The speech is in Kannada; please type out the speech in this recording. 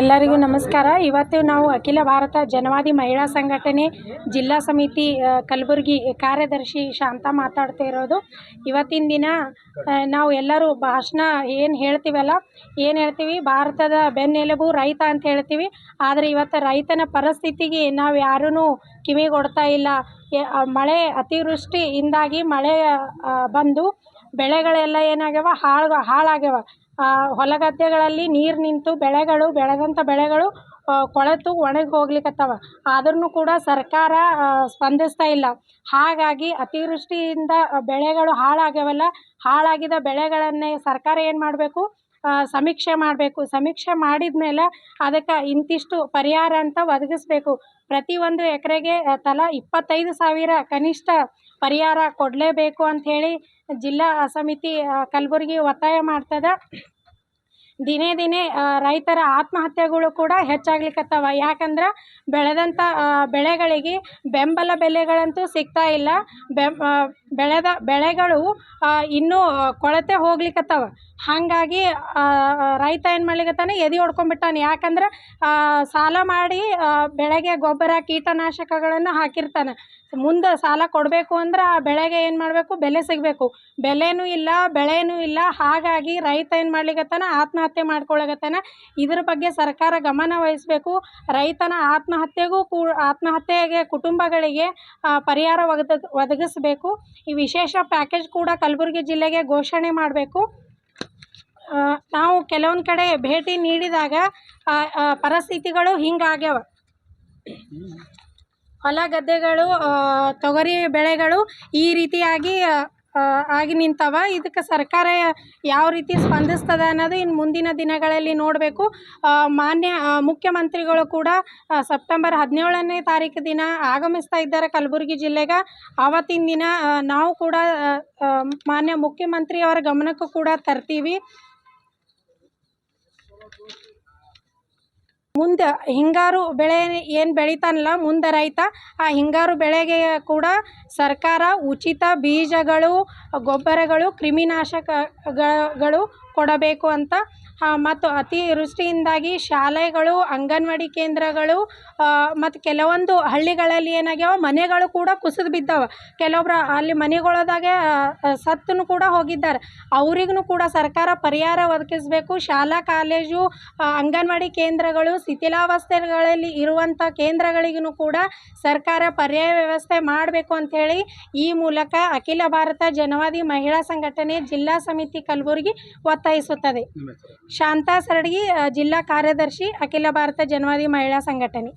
ಎಲ್ಲರಿಗೂ ನಮಸ್ಕಾರ. ಇವತ್ತು ನಾವು ಅಖಿಲ ಭಾರತ ಜನವಾದಿ ಮಹಿಳಾ ಸಂಘಟನೆ ಜಿಲ್ಲಾ ಸಮಿತಿ ಕಲಬುರಗಿ ಕಾರ್ಯದರ್ಶಿ ಶಾಂತ ಮಾತಾಡ್ತಾ ಇರೋದು. ಇವತ್ತಿನ ದಿನ ನಾವು ಎಲ್ಲರೂ ಭಾಷಣ ಏನು ಹೇಳ್ತೀವಲ್ಲ, ಏನು ಹೇಳ್ತೀವಿ? ಭಾರತದ ಬೆನ್ನೆಲುಬು ರೈತ ಅಂತ ಹೇಳ್ತೀವಿ. ಆದರೆ ಇವತ್ತು ರೈತನ ಪರಿಸ್ಥಿತಿಗೆ ನಾವು ಯಾರೂ ಕಿವಿಗೊಡ್ತಾ ಇಲ್ಲ. ಮಳೆ ಅತಿವೃಷ್ಟಿಯಿಂದಾಗಿ ಮಳೆ ಬಂದು ಬೆಳೆಗಳೆಲ್ಲ ಏನಾಗ್ಯಾವ? ಹಾಳು, ಹಾಳಾಗ್ಯಾವ. ಹೊಲ ಗದ್ದೆಗಳಲ್ಲಿ ನೀರು ನಿಂತು ಬೆಳೆಗಳು ಬೆಳೆದಂಥ ಬೆಳೆಗಳು ಕೊಳೆತು ಒಣಗಿ ಹೋಗ್ಲಿಕತ್ತಾವ. ಆದ್ರೂ ಕೂಡ ಸರ್ಕಾರ ಸ್ಪಂದಿಸ್ತಾ ಇಲ್ಲ. ಹಾಗಾಗಿ ಅತಿವೃಷ್ಟಿಯಿಂದ ಬೆಳೆಗಳು ಹಾಳಾಗ್ಯಾವಲ್ಲ. ಹಾಳಾಗಿದ ಬೆಳೆಗಳನ್ನೇ ಸರ್ಕಾರ ಏನು ಮಾಡಬೇಕು? ಸಮೀಕ್ಷೆ ಮಾಡಬೇಕು. ಸಮೀಕ್ಷೆ ಮಾಡಿದ ಮೇಲೆ ಅದಕ್ಕೆ ಇಂತಿಷ್ಟು ಪರಿಹಾರ ಅಂತ ಒದಗಿಸ್ಬೇಕು. ಪ್ರತಿಯೊಂದು ಎಕರೆಗೆ ತಲಾ ಇಪ್ಪತ್ತೈದು ಸಾವಿರ ಕನಿಷ್ಠ ಪರಿಹಾರ ಕೊಡಲೇಬೇಕು ಅಂಥೇಳಿ ಜಿಲ್ಲಾ ಸಮಿತಿ ಕಲಬುರಗಿ ಒತ್ತಾಯ ಮಾಡ್ತದೆ. ದಿನೇ ದಿನೇ ರೈತರ ಆತ್ಮಹತ್ಯೆಗಳು ಕೂಡ ಹೆಚ್ಚಾಗ್ಲಿಕತ್ತಾವ. ಯಾಕಂದ್ರೆ ಬೆಳೆದಂಥ ಬೆಳೆಗಳಿಗೆ ಬೆಂಬಲ ಬೆಲೆಗಳಂತೂ ಸಿಗ್ತಾ ಇಲ್ಲ. ಬೆಳೆದ, ಬೆಳೆಗಳು ಇನ್ನೂ ಕೊಳತೆ ಹೋಗ್ಲಿಕತ್ತಾವ. ಹಾಗಾಗಿ ರೈತ ಏನು ಮಾಡ್ಲಿಕ್ಕತ್ತಾನೆ ಎದೆ ಹೊಡ್ಕೊಂಡ್ಬಿಟ್ಟಾನೆ. ಯಾಕಂದ್ರೆ ಸಾಲ ಮಾಡಿ ಬೆಳೆಗೆ ಗೊಬ್ಬರ, ಕೀಟನಾಶಕಗಳನ್ನು ಹಾಕಿರ್ತಾನೆ. ಮುಂದೆ ಸಾಲ ಕೊಡಬೇಕು ಅಂದ್ರೆ ಆ ಬೆಳೆಗೆ ಏನು ಮಾಡಬೇಕು? ಬೆಲೆ ಸಿಗಬೇಕು. ಬೆಲೆನೂ ಇಲ್ಲ, ಬೆಳೆನೂ ಇಲ್ಲ. ಹಾಗಾಗಿ ರೈತ ಏನು ಮಾಡ್ಲಿಕತ್ತಾನ? ಆತ್ಮಹತ್ಯೆ ಮಾಡ್ಕೊಳಕತ್ತಾನ? ಇದ್ರ ಬಗ್ಗೆ ಸರ್ಕಾರ ಗಮನ ವಹಿಸಬೇಕು. ರೈತನ ಆತ್ಮಹತ್ಯೆಗೂ ಕೂ, ಆತ್ಮಹತ್ಯೆಗೆ ಕುಟುಂಬಗಳಿಗೆ ಪರಿಹಾರ ಒದಗ ಒದಗಿಸಬೇಕು. ಈ ವಿಶೇಷ ಪ್ಯಾಕೇಜ್ ಕೂಡ ಕಲಬುರಗಿ ಜಿಲ್ಲೆಗೆ ಘೋಷಣೆ ಮಾಡಬೇಕು. ನಾವು ಕೆಲವೊಂದು ಕಡೆ ಭೇಟಿ ನೀಡಿದಾಗ ಪರಿಸ್ಥಿತಿಗಳು ಹಿಂಗಾಗ್ಯಾವ. ಹೊಲ ಗದ್ದೆಗಳು ತೊಗರಿ ಬೆಳೆಗಳು ಈ ರೀತಿಯಾಗಿ ಆಗಿ ನಿಂತವ. ಇದಕ್ಕೆ ಸರ್ಕಾರ ಯಾವ ರೀತಿ ಸ್ಪಂದಿಸ್ತದೆ ಅನ್ನೋದು ಇನ್ನು ಮುಂದಿನ ದಿನಗಳಲ್ಲಿ ನೋಡಬೇಕು. ಮಾನ್ಯ ಮುಖ್ಯಮಂತ್ರಿಗಳು ಕೂಡ ಸೆಪ್ಟೆಂಬರ್ ಹದಿನೇಳನೇ ತಾರೀಕು ದಿನ ಆಗಮಿಸ್ತಾ ಇದ್ದಾರೆ ಕಲಬುರಗಿ ಜಿಲ್ಲೆಗೆ. ಆವತ್ತಿನ ದಿನ ನಾವು ಕೂಡ ಮಾನ್ಯ ಮುಖ್ಯಮಂತ್ರಿಯವರ ಗಮನಕ್ಕೂ ಕೂಡ ತರ್ತೀವಿ. ಮುಂದೆ ಹಿಂಗಾರು ಬೆಳೆ ಏನು ಬೆಳಿತಾನಲ್ಲ, ಮುಂದೆ ರೈತ, ಆ ಹಿಂಗಾರು ಬೆಳೆಗೆ ಕೂಡ ಸರ್ಕಾರ ಉಚಿತ ಬೀಜಗಳು, ಗೊಬ್ಬರಗಳು, ಕ್ರಿಮಿನಾಶಕಗಳು ಕೊಡಬೇಕು ಅಂತ. ಮತ್ತು ಅತಿವೃಷ್ಟಿಯಿಂದಾಗಿ ಶಾಲೆಗಳು, ಅಂಗನವಾಡಿ ಕೇಂದ್ರಗಳು ಮತ್ತು ಕೆಲವೊಂದು ಹಳ್ಳಿಗಳಲ್ಲಿ ಏನಾಗ್ಯಾವ, ಮನೆಗಳು ಕೂಡ ಕುಸಿದು ಬಿದ್ದಾವ. ಕೆಲವೊಬ್ರು ಅಲ್ಲಿ ಮನೆಗಳದಾಗೆ ಸತ್ತೂ ಕೂಡ ಹೋಗಿದ್ದಾರೆ. ಅವ್ರಿಗೂ ಕೂಡ ಸರ್ಕಾರ ಪರಿಹಾರ ಒದಗಿಸಬೇಕು. ಶಾಲಾ, ಕಾಲೇಜು ಅಂಗನವಾಡಿ ಕೇಂದ್ರಗಳು, ಶಿಥಿಲಾವಸ್ಥೆಗಳಲ್ಲಿ ಇರುವಂಥ ಕೇಂದ್ರಗಳಿಗೂ ಕೂಡ ಸರ್ಕಾರ ಪರ್ಯಾಯ ವ್ಯವಸ್ಥೆ ಮಾಡಬೇಕು ಅಂಥೇಳಿ ಈ ಮೂಲಕ ಅಖಿಲ ಭಾರತ ಜನವಾದಿ ಮಹಿಳಾ ಸಂಘಟನೆ ಜಿಲ್ಲಾ ಸಮಿತಿ ಕಲಬುರಗಿ ಒತ್ತಾಯಿಸುತ್ತದೆ ಶಾಂತಾ ಸರಡಿಗಿ ಜಿಲ್ಲಾ ಕಾರ್ಯದರ್ಶಿ ಅಖಿಲ ಭಾರತ ಜನವಾದಿ ಮಹಿಳಾ ಸಂಘಟನೆ.